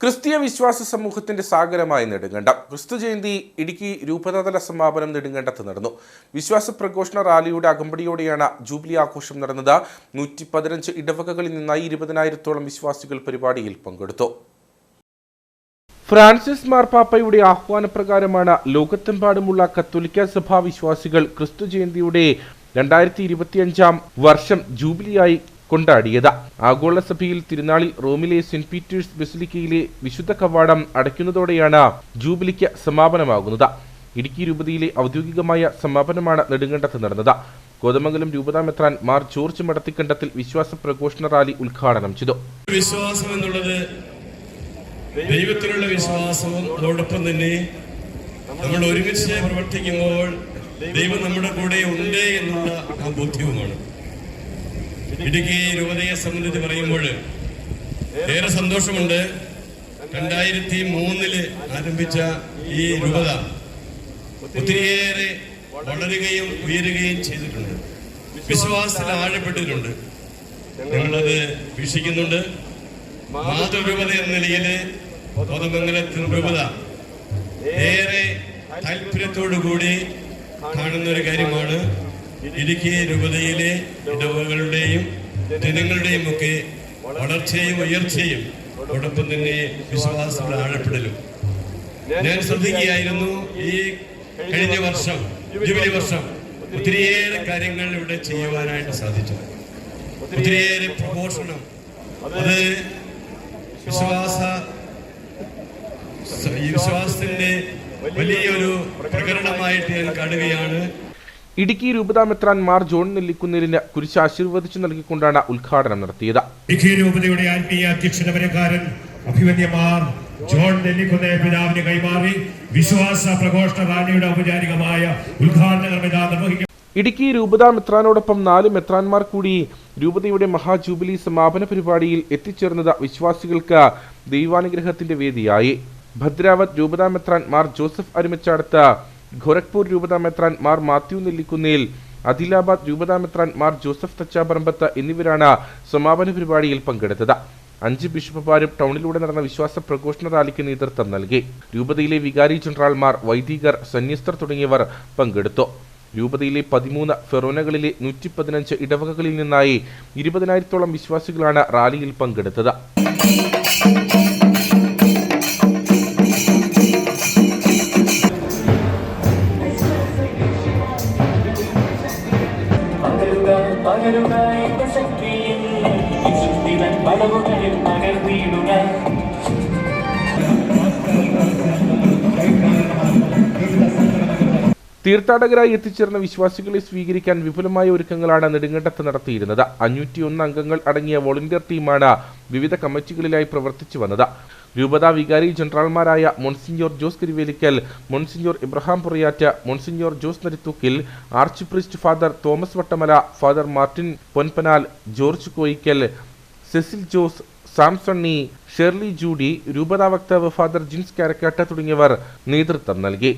ക്രിസ്തീയ വിശ്വാസ സമൂഹത്തിന്റെ സാഗരമായി നെടുങ്കണ്ടം. ക്രിസ്തു ജയന്തി ഇടുക്കി രൂപതാതല സമാപനം നെടുങ്കണ്ടത്ത് നടന്നു. വിശ്വാസ പ്രഘോഷണ റാലിയുടെ അകമ്പടിയോടെയാണ് ജൂബിലി ആഘോഷം നടന്നത്. നൂറ്റി പതിനഞ്ച് ഇടവകകളിൽ നിന്നായി ഇരുപതിനായിരത്തോളം വിശ്വാസികൾ പരിപാടിയിൽ പങ്കെടുത്തു. ഫ്രാൻസിസ് മാർപ്പാപ്പയുടെ ആഹ്വാനപ്രകാരമാണ് ലോകത്തെമ്പാടുമുള്ള കത്തോലിക്ക സഭാ വിശ്വാസികൾ ക്രിസ്തു ജയന്തിയുടെ രണ്ടായിരത്തി ഇരുപത്തിയഞ്ചാം വർഷം ജൂബിലിയായി കൊണ്ടാടിയത്. ആഗോളസഭയിൽ തിരുനാളിൽ റോമിലെ സെന്റ് പീറ്റേഴ്സ് ബസിലിക്കയിലെ വിശുദ്ധ കവാടം അടയ്ക്കുന്നതോടെയാണ് ജൂബിലിക്ക് സമാപനമാകുന്നത്. ഇടുക്കി രൂപതയിലെ ഔദ്യോഗികമായ സമാപനമാണ് നെടുങ്കണ്ടത്ത് നടന്നത്. കോതമംഗലം രൂപതാ മെത്രാൻ മാർ ജോർജ് മടത്തിക്കണ്ടത്തിൽ വിശ്വാസ പ്രഘോഷണ റാലി ഉദ്ഘാടനം ചെയ്തു. വിശ്വാസം എന്നുള്ളത് ദൈവത്തിലുള്ള വിശ്വാസവും അതോടൊപ്പം തന്നെ നമ്മൾ ഒരുമിച്ച് പ്രവർത്തിക്കുമ്പോൾ ദൈവം നമ്മുടെ കൂടെ ഉണ്ട് എന്നുള്ള ബോധ്യവുമാണ്. ഇടുക്കി രൂപതയെ സംബന്ധിച്ച് പറയുമ്പോൾ ഏറെ സന്തോഷമുണ്ട്. രണ്ടായിരത്തി മൂന്നിൽ ആരംഭിച്ച ഈ രൂപത ഒത്തിരിയേറെ വളരുകയും ഉയരുകയും ചെയ്തിട്ടുണ്ട്. വിശ്വാസത്തിൽ ആഴപ്പെട്ടിട്ടുണ്ട്. ഞങ്ങളത് വീക്ഷിക്കുന്നുണ്ട്. മാതൃരൂപത എന്ന നിലയിൽ പൊതുമംഗലത്തിൽ രൂപത ഏറെ താല്പര്യത്തോടു കൂടി കാണുന്ന ഒരു കാര്യമാണ്. ഇടുക്കി രൂപതയിലെ ഇടവകളുടെയും ജനങ്ങളുടെയും ഒക്കെ വളർച്ചയും ഉയർച്ചയും അതോടൊപ്പം തന്നെ വിശ്വാസം ആഴപ്പെടലും. ഞാൻ ശ്രദ്ധിക്കുകയായിരുന്നു ഈ കഴിഞ്ഞ വർഷം ജൂബിലി വർഷം ഒത്തിരിയേറെ കാര്യങ്ങൾ ഇവിടെ ചെയ്യുവാനായിട്ട് സാധിച്ചു ഒത്തിരിയേറെ പ്രഘോഷണം അത് വിശ്വാസ വിശ്വാസത്തിന്റെ വലിയൊരു പ്രകടനമായിട്ട് ഞാൻ കാണുകയാണ്. ഇടുക്കി രൂപതാ മെത്രാൻ മാർ ജോൺ നെല്ലിക്കുന്നിലിന് കുരിശ് ആശീർവദിച്ചു നൽകിക്കൊണ്ടാണ് ഉദ്ഘാടനം നടത്തിയത്. ഇടുക്കി രൂപതയുടെ ആത്മീയ അധ്യക്ഷനപരക്കാരൻ അഭിമന്യമാർ ജോൺ നെല്ലിക്കുന്നെ പിതാവിന് കൈമാറി വിശ്വാസ പ്രഘോഷണ റാലിയുടെ ഔപചാരികമായ ഉദ്ഘാടന കർമ്മത നിർവഹിക്കും. ഇടുക്കി രൂപതാ മെത്രാനോടൊപ്പം നാല് മെത്രാൻമാർ കൂടി രൂപതയുടെ മഹാജൂബിലി സമാപന പരിപാടിയിൽ എത്തിച്ചേർന്നത് വിശ്വാസികൾക്ക് ദൈവാനുഗ്രഹത്തിന്റെ വേദിയായി. ഭദ്രാവത് രൂപതാ മെത്രാൻ മാർ ജോസഫ് അരുമച്ചാടത്ത് ഗോരഖ്പൂർ രൂപതാ മെത്രാൻ മാർ മാത്യു നെല്ലിക്കുന്നിൽ അദിലാബാദ് രൂപതാ മെത്രാൻ മാർ ജോസഫ് തച്ചാപറമ്പത്ത് എന്നിവരാണ് സമാപന പരിപാടിയിൽ പങ്കെടുത്തത്. അഞ്ച് ബിഷപ്പുമാരും ടൗണിലൂടെ നടന്ന വിശ്വാസ പ്രഘോഷണ റാലിക്ക് നേതൃത്വം നൽകി. രൂപതയിലെ വികാരി ജനറൽമാർ വൈദികർ സന്യസ്തർ തുടങ്ങിയവർ പങ്കെടുത്തു. രൂപതയിലെ പതിമൂന്ന് ഫെറോനകളിലെ നൂറ്റി പതിനഞ്ച് ഇടവകകളിൽ നിന്നായി ഇരുപതിനായിരത്തോളം വിശ്വാസികളാണ് റാലിയിൽ പങ്കെടുത്തത്. പകരുക എന്റെ ശക്തിയിൽ പടവുകളിൽ പകർത്തിയിടുക തീർത്ഥാടകരായി എത്തിച്ചേർന്ന വിശ്വാസികളെ സ്വീകരിക്കാൻ വിപുലമായ ഒരുക്കങ്ങളാണ് നെടുങ്കണ്ടത്ത് നടത്തിയിരുന്നത്. അഞ്ഞൂറ്റിയൊന്ന് അംഗങ്ങൾ അടങ്ങിയ വോളണ്ടിയർ ടീമാണ് വിവിധ കമ്മിറ്റികളിലായി പ്രവർത്തിച്ചു വന്നത്. രൂപതാ വികാരി ജനറൽമാരായ monsignor Jose Karivelikkal monsignor Ibrahim Purayatt monsignor Jose Narithookil archpriest father Thomas Vattamala father Martin Ponpanal George Koyickal Cecil Jose Samsunny Shirley Judy രൂപതാ വക്താവ് ഫാദർ ജിൻസ് കാരക്കാട്ട തുടങ്ങിയവർ നേതൃത്വം നൽകി.